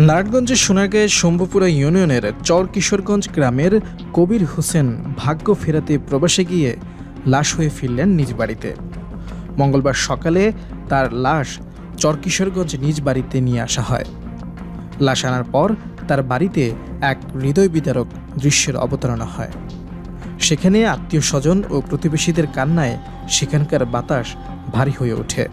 নারায়ণগঞ্জের সোনারগাঁয়ের শম্ভুপুরা ইউনিয়নের চর কিশোরগঞ্জ গ্রামের কবির হোসেন ভাগ্য ফেরাতে প্রবাসে গিয়ে লাশ হয়ে ফিরলেন নিজ বাড়িতে। মঙ্গলবার সকালে তার লাশ চর কিশোরগঞ্জ নিজ বাড়িতে নিয়ে আসা হয়। লাশ আনার পর তার বাড়িতে এক হৃদয় বিতারক দৃশ্যের অবতারণা হয়। সেখানে আত্মীয় স্বজন ও প্রতিবেশীদের কান্নায় সেখানকার বাতাস ভারী হয়ে ওঠে।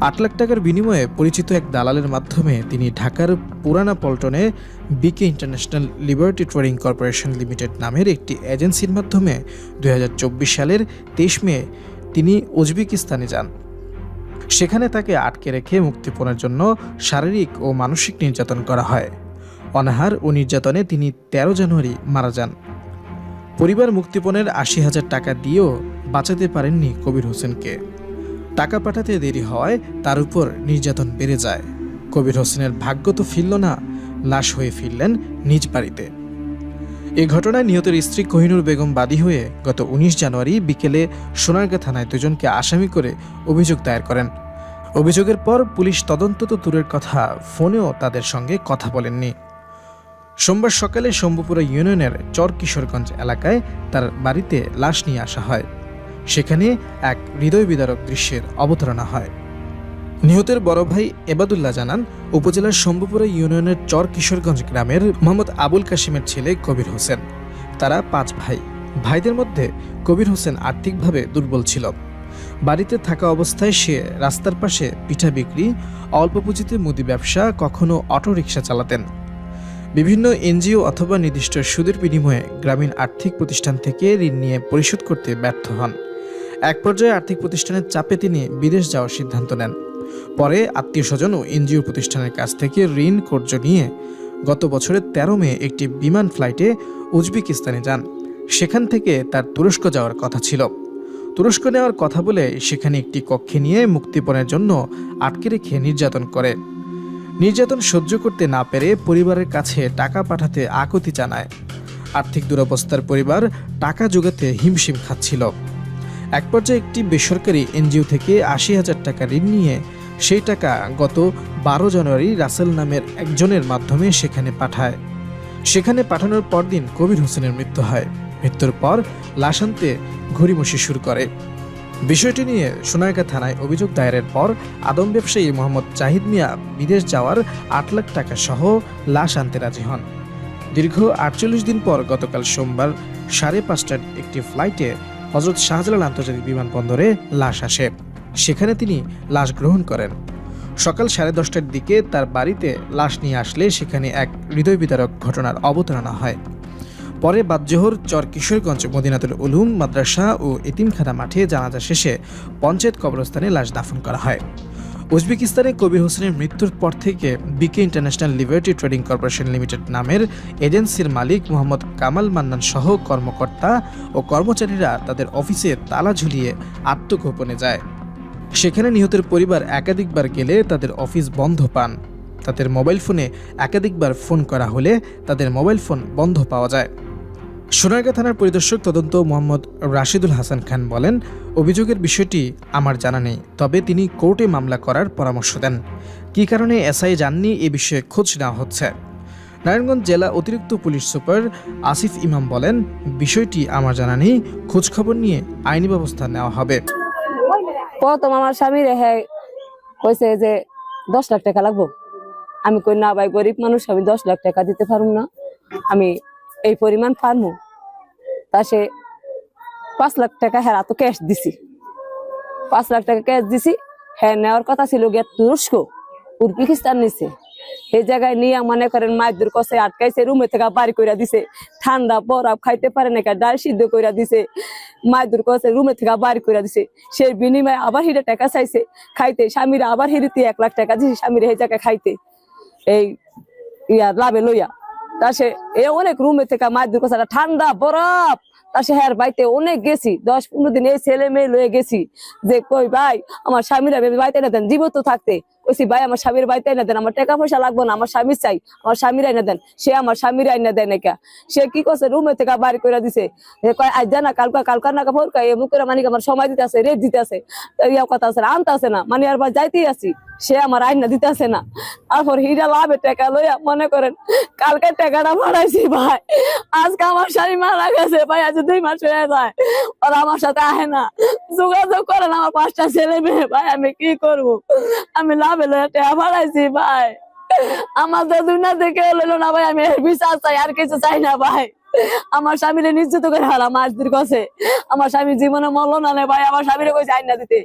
আট লাখ টাকার বিনিময়ে পরিচিত এক দালালের মাধ্যমে তিনি ঢাকার Purana পল্টনে BK international liberty trading corporation limited নামের একটি এজেন্সির মাধ্যমে দু হাজার চব্বিশ সালের তেইশ মে তিনি উজবেকিস্তানে যান। সেখানে তাকে আটকে রেখে মুক্তিপণের জন্য শারীরিক ও মানসিক নির্যাতন করা হয়। অনাহার ও নির্যাতনে তিনি তেরো জানুয়ারি মারা যান। পরিবার মুক্তিপণের আশি হাজার টাকা দিয়েও বাঁচাতে পারেননি কবির হোসেনকে। টাকা পাঠাতে দেরি হওয়ায় তার উপর নির্যাতন বেড়ে যায়। কবির হোসেনের ভাগ্য তো ফিরল না, লাশ হয়ে ফিরলেন নিজ বাড়িতে। এ ঘটনায় নিহতের স্ত্রী কোহিনুর বেগম বাদী হয়ে গত উনিশ জানুয়ারি বিকেলে সোনারগাঁ থানায় দুজনকে আসামি করে অভিযোগ দায়ের করেন। অভিযোগের পর পুলিশ তদন্ত তো দূরের কথা, ফোনেও তাদের সঙ্গে কথা বলেননি। সোমবার সকালে শম্ভুপুরা ইউনিয়নের চর কিশোরগঞ্জ এলাকায় তার বাড়িতে লাশ নিয়ে আসা হয়। সেখানে এক হৃদয় বিদারক দৃশ্যের অবতারণা হয়। নিহতের বড় ভাই এবাদুল্লাহ জানান, উপজেলার শম্ভুপুরা ইউনিয়নের চর কিশোরগঞ্জ গ্রামের মোহাম্মদ আবুল কাশিমের ছেলে কবির হোসেন। তারা পাঁচ ভাই। ভাইদের মধ্যে কবির হোসেন আর্থিকভাবে দুর্বল ছিল। বাড়িতে থাকা অবস্থায় সে রাস্তার পাশে পিঠা বিক্রি, অল্প পুঁজিতে মুদি ব্যবসা, কখনো অটোরিকশা চালাতেন। বিভিন্ন এনজিও অথবা নির্দিষ্ট সুদের বিনিময়ে গ্রামীণ আর্থিক প্রতিষ্ঠান থেকে ঋণ নিয়ে পরিশোধ করতে ব্যর্থ হন। এক পর্যায়ে আর্থিক প্রতিষ্ঠানের চাপে তিনি বিদেশ যাওয়ার সিদ্ধান্ত নেন। পরে আত্মীয় স্বজন ও এনজিও প্রতিষ্ঠানের কাছ থেকে ঋণ কর্য নিয়ে গত বছরের তেরো মে একটি বিমান ফ্লাইটে উজবেকিস্তানে যান। সেখান থেকে তার তুরস্ক যাওয়ার কথা ছিল। তুরস্ক নেওয়ার কথা বলে সেখানে একটি কক্ষে নিয়ে মুক্তিপণের জন্য আটকে রেখে নির্যাতন করে। নির্যাতন সহ্য করতে না পেরে পরিবারের কাছে টাকা পাঠাতে আকতি জানায়। আর্থিক দুরবস্থার পরিবার টাকা জোগাতে হিমশিম খাচ্ছিল। এক পর্যায়ে একটি বেসরকারি এনজিও থেকে আশি হাজার টাকা ঋণ নিয়ে সেই টাকা গত বারো জানুয়ারি রাসেল নামের একজনের মাধ্যমে সেখানে পাঠায়। সেখানে পাঠানোর পরদিন কবির হোসেনের মৃত্যু হয়। মৃত্যুর পর লাশ আনতে ঘড়িমসি শুরু করে। বিষয়টি নিয়ে সোনারগাঁ থানায় অভিযোগ দায়েরের পর আদম ব্যবসায়ী মোহাম্মদ জাহিদ মিয়া বিদেশ যাওয়ার আট লাখ টাকা সহ লাশ আনতে রাজি হন। দীর্ঘ আটচল্লিশ দিন পর গতকাল সোমবার সাড়ে পাঁচটার একটি ফ্লাইটে হজরত শাহজালাল আন্তর্জাতিক বিমানবন্দরে লাশ আসে। সেখানে তিনি লাশ গ্রহণ করেন। সকাল সাড়ে দশটার দিকে তার বাড়িতে লাশ নিয়ে আসলে সেখানে এক হৃদয় বিদারক ঘটনার অবতারণা হয়। পরে বাদজোহর চর কিশোরগঞ্জ মদিনাতুল উলুম, মাদ্রাসা ও এতিমখানা মাঠে জানাজা শেষে পঞ্চায়েত কবরস্থানে লাশ দাফন করা হয়। উজবেকিস্তানে কবির হোসেনের মৃত্যুর পর থেকে BK international liberty trading corporation limited নামের এজেন্সির মালিক মোহাম্মদ কামাল মান্নান সহ কর্মকর্তা ও কর্মচারীরা তাদের অফিসে তালা ঝুলিয়ে আত্মগোপনে যায়। সেখানে নিহতের পরিবার একাধিকবার গেলে তাদের অফিস বন্ধ পান। তাদের মোবাইল ফোনে একাধিকবার ফোন করা হলে তাদের মোবাইল ফোন বন্ধ পাওয়া যায়। সোনারগাঁ থানার পরিদর্শক তদন্ত মোহাম্মদ রাশিদুল হাসান খান বলেন, অভিযোগের বিষয়টি আমার জানা নেই, তবে তিনি কোর্টে মামলা করার পরামর্শ দেন। কী কারণে এসআই যাননি এ বিষয়ে খোঁজ নেওয়া হচ্ছে। নারায়ণগঞ্জ জেলা অতিরিক্ত পুলিশ সুপার আসিফ ইমাম বলেন, বিষয়টি আমার জানা নেই, খোঁজখবর নিয়ে আইনি ব্যবস্থা নেওয়া হবে। প্রথম আমার স্বামী রেহে কইছে যে, দশ লাখ টাকা লাগবো। আমি কই, না ভাই, গরিব মানুষ, আমি দশ লাখ টাকা দিতে পারব না। আমি এই পরিমাণ পারব তা সে পাঁচ লাখ টাকা হ্যাঁ তো ক্যাশ দিছি। পাঁচ লাখ টাকা ক্যাশ দিছি হ্যাঁ নেওয়ার কথা ছিল গিয়ে তুরস্ক উজবেকিস্তান নিছে। সেই জায়গায় নিয়ে মনে করেন মায়ের কষে আটকাইছে, রুমে থেকে বাড়ি কইরা দিছে। ঠান্ডা, বরফ খাইতে পারে না ডাল সিদ্ধ কইরা দিছে। মায়ের কষে রুমে থেকে বাড়ি কইরা দিছে। সেই বিনিময়ে আবার হিরে টাকা চাইছে। খাইতে, স্বামীরা আবার হিরিতে এক লাখ টাকা দিছে স্বামীর এই জায়গায় খাইতে। এই ইয়া লাভে লইয়া। তা সে, এ অনেক রুমে থেকে মায়ের কষে ঠান্ডা, বরফ। তা সে হ্যার বাড়িতে অনেক গেছি, দশ পনেরো দিন এই ছেলে মেয়ে লয়ে গেছি। যে কই ভাই, আমার স্বামীরা বাড়িতে না দেন, জীবত থাকতে। কইছি, ভাই, আমার স্বামীর বাড়িতে এনে দেন, আমার টাকা পয়সা লাগবে না, আমার স্বামী চাই, আমার স্বামীর এনে দেন। সে আমার স্বামীর এনে দেয় নাকি? সে কি করছে? রুমে থেকে বাড়ি করে দিছে। আজ জানা, কালকা, কালকার না কাপড় কয় এমন করে মানে আমার সময় দিতে আছে রেট দিতে আছে ইয়া কথা আছে আনতে আছে না। মানে আর যাইতেই আছি, সে আমার আইনা দিতে আছে না। তারপর হিরা লাভে টাকা লইয়া মনে করেন কালকে টাকাটা ভাড়াইছি ভাই, আজকে আমার স্বামী মারা গেছে, ভাই, আজ দুই মাস হয়ে যায়, ওরা আমার সাথে আহে না। যোগাযোগ করেন আমার পাঁচটা ছেলে মেয়ে, ভাই, আমি কি করব? আমি লাভে লইয়া টাকা ভাড়াইছি ভাই। আমাদের দুনিয়া দেখে হলো না ভাই, আমি বিচার চাই কিছু না আমার স্বামীরে নিশ্চিত করে হারাম মাস দীর্ঘ আছে। আমার স্বামী জীবনে মরল না নে ভাই, আমার স্বামীরে কইছে আইনা দিতে।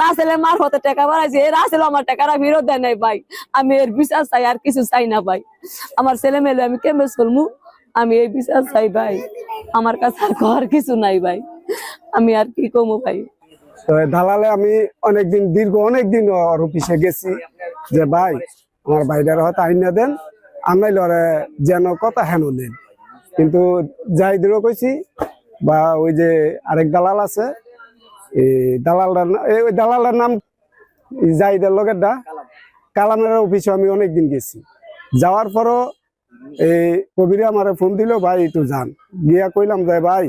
রাসেলের মারফতে টাকা বাড়াইছে এই রাসেল আমার টাকাটা ফেরত দেয় নাই ভাই। আমি এর বিচার চাই, আর কিছু চাই না ভাই। আমার ছেলে মেয়ে আমি কেমন চলমু? আমি এই বিচার চাই ভাই। আমার কাছে আর কিছু নাই ভাই। আমি আর কি কমু ভাই? তো দালালে আমি অনেকদিন, দীর্ঘ অনেকদিন ওর অফিসে গেছি যে, ভাই, আমার বাইরের হয়তো আইনা দেন আনাইলে ওরে যেন কথা হেন দেন কিন্তু জাহিদেরও কইছি, বা ওই যে আরেক দালাল আছে এই দালালটার এই ওই দালালের নাম এই জাহিদের লগের দা কালামের অফিসে আমি অনেকদিন গেছি। যাওয়ার পরও এই কবিরে আমার ফোন দিল, ভাই, একটু যান। গিয়া কইলাম যে, ভাই,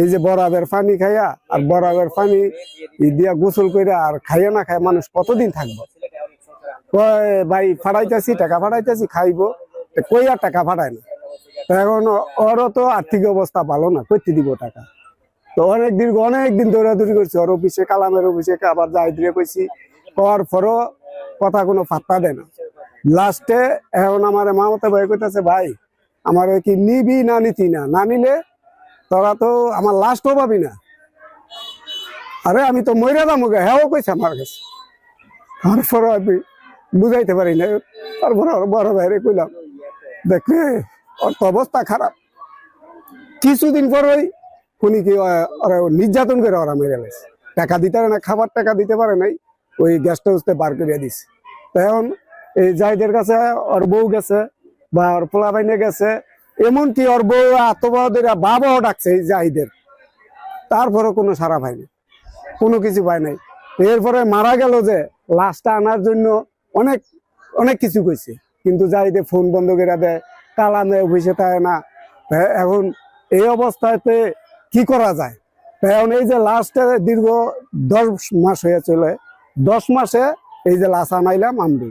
এই যে বরাবের পানি খাইয়া আর বরাবের পানি দিয়া গোসল কইরা আর খাইয়া না খায় মানুষ কতদিন থাকব? কয়, ভাই, ফাড়াইতেছি, টাকা ফাড়াইতেছি, খাইবো। কই আর টাকা ফাড়ায় না। এখন ওরও তো আর্থিক অবস্থা ভালো না, কইতে দিব টাকা। তো অনেক দীর্ঘ, অনেক দিন দৌড়াদৌড়ি করছি, ওর অফিসে, কালামের অফিসে, আবার যাই দিয়ে কইছি, কর পরও কথা কোনো পাত্তা দেয় না। লাস্টে এখন আমার মামতে ভাই কইতেছে, ভাই, আমার কি নিবি না নিতি না? না নিলে তোরা তো আমার লাস্টও পাবি না। আরে, আমি তো মইরা দাম হ্যাঁ কইছে আমার কাছে। তারপরে আমি বুঝাইতে পারি না তারপরে বড় ভাইরে কইলাম দেখলে ওর তো অবস্থা খারাপ। কিছুদিন পর ওই উনি কি ওরা নির্যাতন করে ওরা মেরে গেছে টাকা দিতে পারে না, খাবার টাকা দিতে পারে নাই, ওই গ্যাসটা উঠতে বার করে দিছে। তো এখন এই জাহিদের কাছে ওর বউ গেছে বা ওর পোলা বাইনে গেছে, এমনকি ওর বউ আত্মবাদের বাবাও ডাকছে এই জাহিদের। তারপরে কোনো সারা পায়নি, কোনো কিছু পায় নাই। এরপরে মারা গেল যে, লাশটা আনার জন্য অনেক অনেক কিছু কইছে। কিন্তু জাহিদে ফোন বন্ধ করে দেয় কালামে অফিসে থাকে না। এখন এই অবস্থাতে কি করা যায়? এখন এই যে লাস্টে দীর্ঘ দশ মাস হয়ে চলে, দশ মাসে এই যে লাশ আনাইলাম আমি